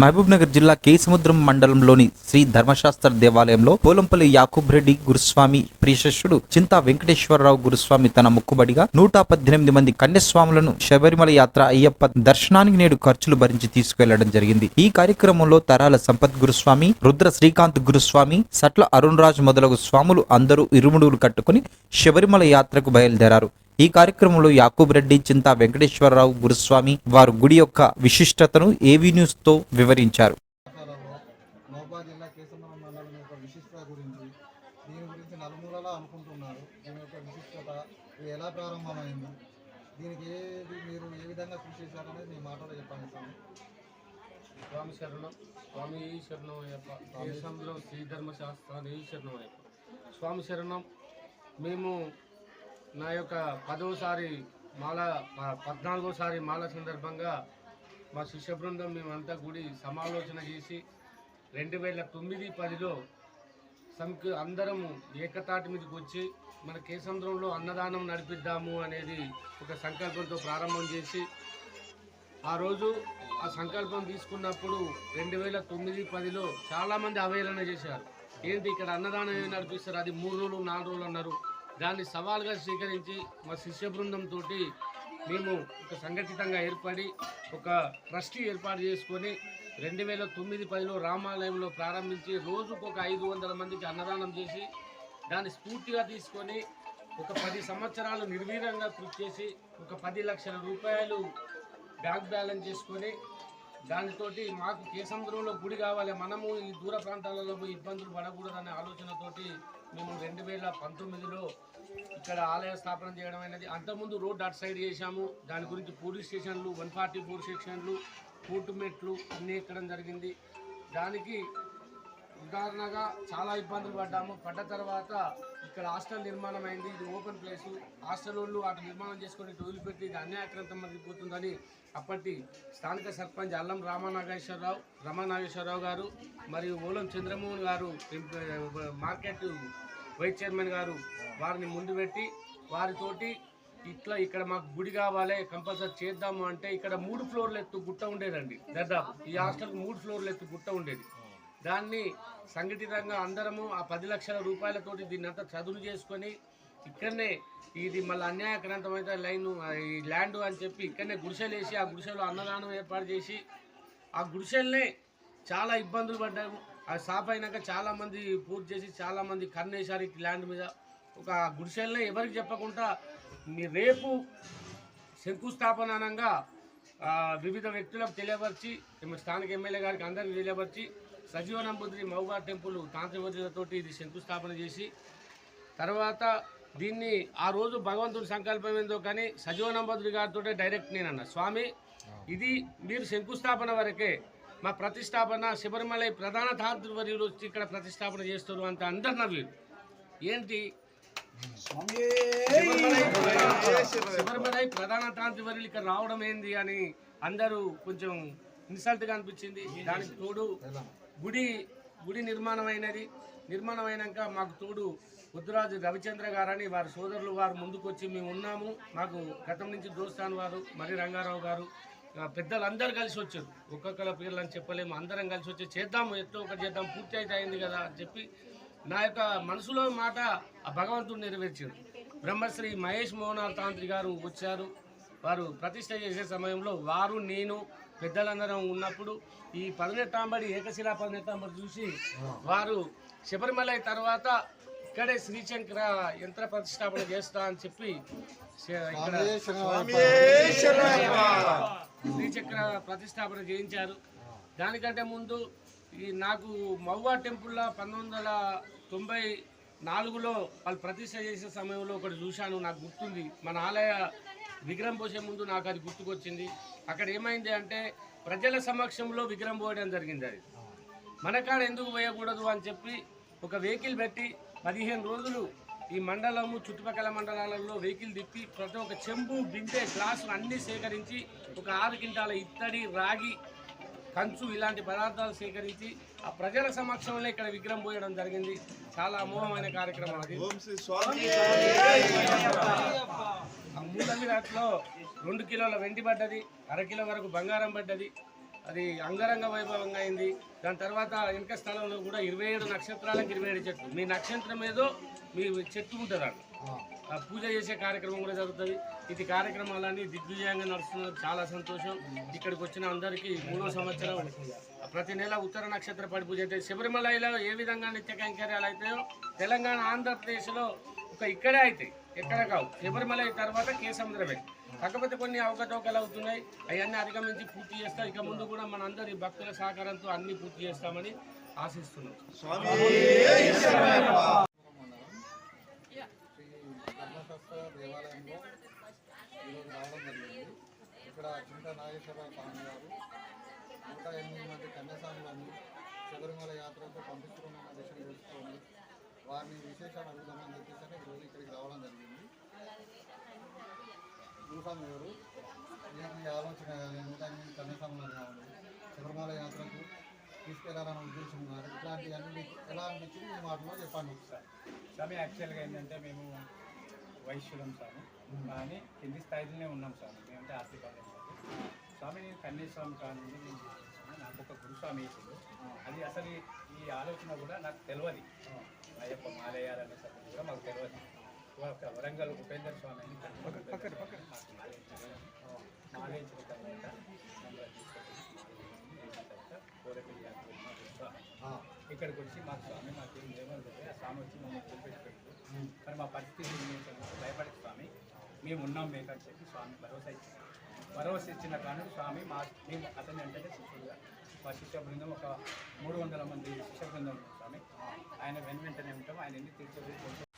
మహబూబ్నగర్ జిల్లా కేసముద్రం మండలంలోని శ్రీ ధర్మశాస్త్ర దేవాలయంలో పోలంపల్లి యాకూబ్ రెడ్డి గురుస్వామి ప్రియశిష్యుడు చింతా వెంకటేశ్వరరావు గురుస్వామి తన ముక్కుబడిగా నూట పద్దెనిమిది మంది కన్యస్వాములను శబరిమల యాత్ర అయ్యప్ప దర్శనానికి నేడు ఖర్చులు భరించి తీసుకెళ్ళడం జరిగింది. ఈ కార్యక్రమంలో తరాల సంపత్ గురుస్వామి రుద్ర శ్రీకాంత్ గురుస్వామి సట్ల అరుణ్ రాజ్ మొదలగు స్వాములు అందరూ ఇరుముడులు కట్టుకుని శబరిమల యాత్రకు బయలుదేరారు. ఈ కార్యక్రమంలో యాకూబ్ రెడ్డి చింతా వెంకటేశ్వరరావు గురుస్వామి వారు గుడి యొక్క విశిష్టతను ఏవీ న్యూస్తో వివరించారు ఎలా ప్రారంభమైంది? దీనికి ఏది మీరు ఏ విధంగా కృషి చేశారనేది మీ మాటలో చెప్పండి స్వామి. స్వామి శరణం స్వామి శరణం అయ్యప్ప దేశంలో శ్రీధర్మ శాస్త్రాన్ని శరణం అయ్యప్ప స్వామి శరణం మేము నా యొక్క పదవసారి మాల పద్నాలుగోసారి మాల సందర్భంగా మా శిష్య బృందం మేమంతా కూడి సమాలోచన చేసి రెండు వేల తొమ్మిది పదిలో సంకు అందరము ఏకతాటి మీదకి వచ్చి మన కేసంద్రంలో అన్నదానం నడిపిద్దాము అనేది ఒక సంకల్పంతో ప్రారంభం చేసి ఆ రోజు ఆ సంకల్పం తీసుకున్నప్పుడు రెండు వేల తొమ్మిది పదిలో చాలామంది అవహేళన చేశారు. ఏంటి ఇక్కడ అన్నదానం ఏమి నడిపిస్తారు అది మూడు రోజులు నాలుగు రోజులు అన్నారు. దాన్ని సవాల్గా స్వీకరించి మా శిష్య బృందంతో మేము ఒక సంఘటితంగా ఏర్పడి ఒక ట్రస్ట్ ఏర్పాటు చేసుకొని రెండు వేల తొమ్మిది పదిలో రామాలయంలో ప్రారంభించి రోజుకు ఒక ఐదు వందల మందికి అన్నదానం చేసి దాన్ని స్ఫూర్తిగా తీసుకొని ఒక పది సంవత్సరాలు నిర్వీర్యంగా కృషి చేసి ఒక పది లక్షల రూపాయలు బ్యాంక్ బ్యాలెన్స్ చేసుకొని దానితోటి మాకు కేసముద్రంలో గుడి కావాలి. మనము ఈ దూర ప్రాంతాలలో పోయి ఇబ్బందులు పడకూడదనే ఆలోచనతోటి మేము రెండు వేల పంతొమ్మిదిలో ఇక్కడ ఆలయ స్థాపన చేయడం అనేది అంతకుముందు రోడ్ అటు సైడ్ చేశాము. దాని గురించి పోలీస్ స్టేషన్లు వన్ ఫార్టీ ఫోర్ సెక్షన్లు కోర్టు మెట్లు అన్నీ ఎక్కడం జరిగింది. దానికి ఉదాహరణగా చాలా ఇబ్బందులు పడ్డాము. పడ్డ తర్వాత ఇక్కడ హాస్టల్ నిర్మాణం అయింది ఇది ఓపెన్ ప్లేస్. హాస్టల్ వాళ్ళు అటు నిర్మాణం చేసుకొని ఇటు వదిలిపెట్టి ఇది అన్యాక్రాంతం పోతుందని అప్పటి స్థానిక సర్పంచ్ అల్లం రామానాగేశ్వరరావు రమానాగేశ్వరరావు గారు మరియు ఓలం చంద్రమోహన్ గారు మార్కెట్ వైస్ చైర్మన్ గారు వారిని ముందు పెట్టి వారితోటి ఇట్లా ఇక్కడ మాకు గుడి కావాలి కంపల్సరీ చేద్దాము అంటే ఇక్కడ మూడు ఫ్లోర్లు ఎత్తు గుట్ట ఉండేదండి దాదాపు ఈ హాస్టల్కి మూడు ఫ్లోర్లు ఎత్తు గుట్ట ఉండేది. దాన్ని సంఘటితంగా అందరము ఆ పది లక్షల రూపాయలతోటి దీన్ని అంతా చదువు చేసుకొని ఇక్కడనే ఇది మళ్ళీ అన్యాయక్రాంతమైతే లైన్ ఈ ల్యాండ్ అని చెప్పి ఇక్కడనే గుడిసెలు వేసి ఆ గుడిసెలో అన్నదానం ఏర్పాటు చేసి ఆ గుడిసెల్నే చాలా ఇబ్బందులు పడ్డాము అది సాఫ్ అయినాక చాలామంది పూర్తి చేసి చాలామంది కన్నేశారు ఈ ల్యాండ్ మీద. ఒక గుడిసెల్నే ఎవరికి చెప్పకుండా మీ రేపు శంకుస్థాపన అనగా వివిధ వ్యక్తులకు తెలియపరిచి ఎమ్మె- స్థానిక ఎమ్మెల్యే గారికి అందరికీ తెలియపరిచి సజీవనంబుద్రి మౌగా టెంపుల్ తాంత్రికతోటి ఇది శంకుస్థాపన చేసి తర్వాత దీన్ని ఆ రోజు భగవంతుడి సంకల్పం ఏందో కానీ సజీవనంబుద్రి గారితో డైరెక్ట్ నేను అన్న స్వామి ఇది మీరు శంకుస్థాపన వరకే మా ప్రతిష్టాపన శబరిమల ప్రధాన తాంత్రివర్యులు వచ్చి ఇక్కడ ప్రతిష్టాపన చేస్తారు అంత అందరు నవ్వు ఏంటి? శబరిమలై ప్రధాన తాంత్రివర్యులు ఇక్కడ రావడం ఏంది అని అందరూ కొంచెం ఇన్సల్ట్గా అనిపించింది. దానికి తోడు గుడి గుడి నిర్మాణం అయినది నిర్మాణం అయినాక మాకు తోడు బుద్ధరాజు రవిచంద్ర గారని వారి సోదరులు వారు ముందుకొచ్చి మేము ఉన్నాము. మాకు గతం నుంచి దోస్తాన్ వారు మరి రంగారావు గారు పెద్దలందరూ కలిసి వచ్చారు. ఒక్కొక్కల పేర్లు అని చెప్పలేము. అందరం కలిసి వచ్చి చేద్దాము ఎట్లా ఒకటి చేద్దాం పూర్తి అయితే అయింది కదా అని చెప్పి నా యొక్క మనసులో మాట ఆ భగవంతుడు నెరవేర్చాడు. బ్రహ్మశ్రీ మహేష్ మోహనాల్ తాంత్రి గారు వచ్చారు. వారు ప్రతిష్ట చేసే సమయంలో వారు నేను పెద్దలందరం ఉన్నప్పుడు ఈ పదినెట్టాంబడి ఏకశిలా పదినెట్టాంబడి చూసి వారు శబరిమల తర్వాత ఇక్కడే శ్రీశంకర యంత్ర ప్రతిష్టాపన చేస్తా అని చెప్పి ఇక్కడ శ్రీచక్ర ప్రతిష్టాపన చేయించారు. దానికంటే ముందు ఈ నాకు మవ్వా టెంపుల్లో పంతొమ్మిది వందల తొంభై నాలుగులో వాళ్ళు ప్రతిష్ట చేసే సమయంలో ఒకటి చూశాను. నాకు గుర్తుంది. మన ఆలయ విగ్రహం పోసే ముందు నాకు అది గుర్తుకొచ్చింది. అక్కడ ఏమైంది అంటే ప్రజల సమక్షంలో విగ్రహం పోయడం జరిగింది అది. మనకాడ ఎందుకు పోయకూడదు అని చెప్పి ఒక వెహికల్ పెట్టి పదిహేను రోజులు ఈ మండలము చుట్టుపక్కల మండలాలలో వెహికల్ తిప్పి ప్రతి ఒక్క చెంబు బిందె గ్లాసులు అన్నీ సేకరించి ఒక ఆరు క్వింటాల ఇత్తడి రాగి కంచు ఇలాంటి పదార్థాలు సేకరించి ఆ ప్రజల సమక్షంలో ఇక్కడ విగ్రహం పోయడం జరిగింది. చాలా అమోఘమైన కార్యక్రమం అది. ఆ విరాట్లో రెండు కిలోల వెండి పడ్డది అర కిలో వరకు బంగారం పడ్డది. అది అంగరంగ వైభవంగా అయింది. దాని తర్వాత వెనక స్థలంలో కూడా ఇరవై ఏడు నక్షత్రాలకు ఇరవై ఏడు చెట్లు. మీ నక్షత్రం ఏదో మీ చెట్టు ఉంటుంది పూజ చేసే కార్యక్రమం కూడా జరుగుతుంది. ఇది కార్యక్రమాలన్నీ దిగ్విజయంగా నడుస్తున్నందుకు చాలా సంతోషం. ఇక్కడికి వచ్చిన అందరికీ మూడో సంవత్సరం. ప్రతి నెల ఉత్తర నక్షత్ర పడి పూజ అయితే శబరిమలలో ఏ విధంగా నిత్య కైంకర్యాలు అవుతాయో తెలంగాణ ఆంధ్రప్రదేశ్లో ఒక ఇక్కడే అవుతాయి ఎక్కడ కావు. శబరిమల తర్వాత కేసముద్రమే. కాకపోతే కొన్ని అవకతవకలు అవుతున్నాయి. అవన్నీ అధిగమించి పూర్తి చేస్తాం. ఇక ముందు కూడా మన అందరి భక్తుల సహకారంతో అన్ని పూర్తి చేస్తామని ఆశిస్తున్నాం శ్రీ ధర్మశాస్త్ర దేవాలయంలో ఈరోజు రావడం జరిగింది ఇక్కడ చింత నాగేశ్వరరావు స్వామి గారు నూట ఎనిమిది మంది కన్యాస్వాములను శబరిమల యాత్రకు పంపిస్తున్నామన్న విషయం తెలుసుకొని వారిని విశేషాలు అడుగుదామని చెప్పేసి ఈరోజు ఇక్కడికి రావడం జరిగింది. గురుస్వామి గారు మీకు ఈ ఆలోచన కానీ నూట ఎనిమిది కన్యాస్వాములను కావాలి శబరిమల యాత్రకు తీసుకెళ్ళాలన్న ఉద్దేశం ఉన్నారు ఇట్లాంటివన్నీ ఎలా అనిపించింది? మీ మాటలో చెప్పండి. ఒకసారి స్వామి యాక్చువల్గా ఏంటంటే మేము వైశ్యులం స్వామి. కానీ కింది స్థాయిలోనే ఉన్నాం స్వామి. మేమంటే ఆర్థిక స్వామి నేను కన్యాస్వామి కాని నేను. నాకు ఒక గురుస్వామి వేసిండు అది అసలు ఈ- ఆలోచన కూడా నాకు తెలియదు నా యొక్క మాలయాలనే సంగతి కూడా మాకు తెలియదు ఒక వరంగల్ ఉపేందర్ స్వామి అని. మాలేయించిన తర్వాత ఇక్కడికి వచ్చి మా స్వామి మాకు ఏం లేవని ఆ స్వామి వచ్చి మమ్మల్ని చూపెట్టుకుంటూ మరి మా పరిస్థితి భయపడే స్వామి. మేము ఉన్నాం మీకు అని చెప్పి స్వామి భరోసా ఇచ్చారు. భరోసా ఇచ్చిన కానీ స్వామి మా మేము అతని అంటే శిష్యుడుగా. మా శిష్య బృందం ఒక మూడు వందల మంది శిష్య బృందం స్వామి. ఆయన వెను వెంటనే ఉంటాం ఆయన ఎన్ని తీర్చి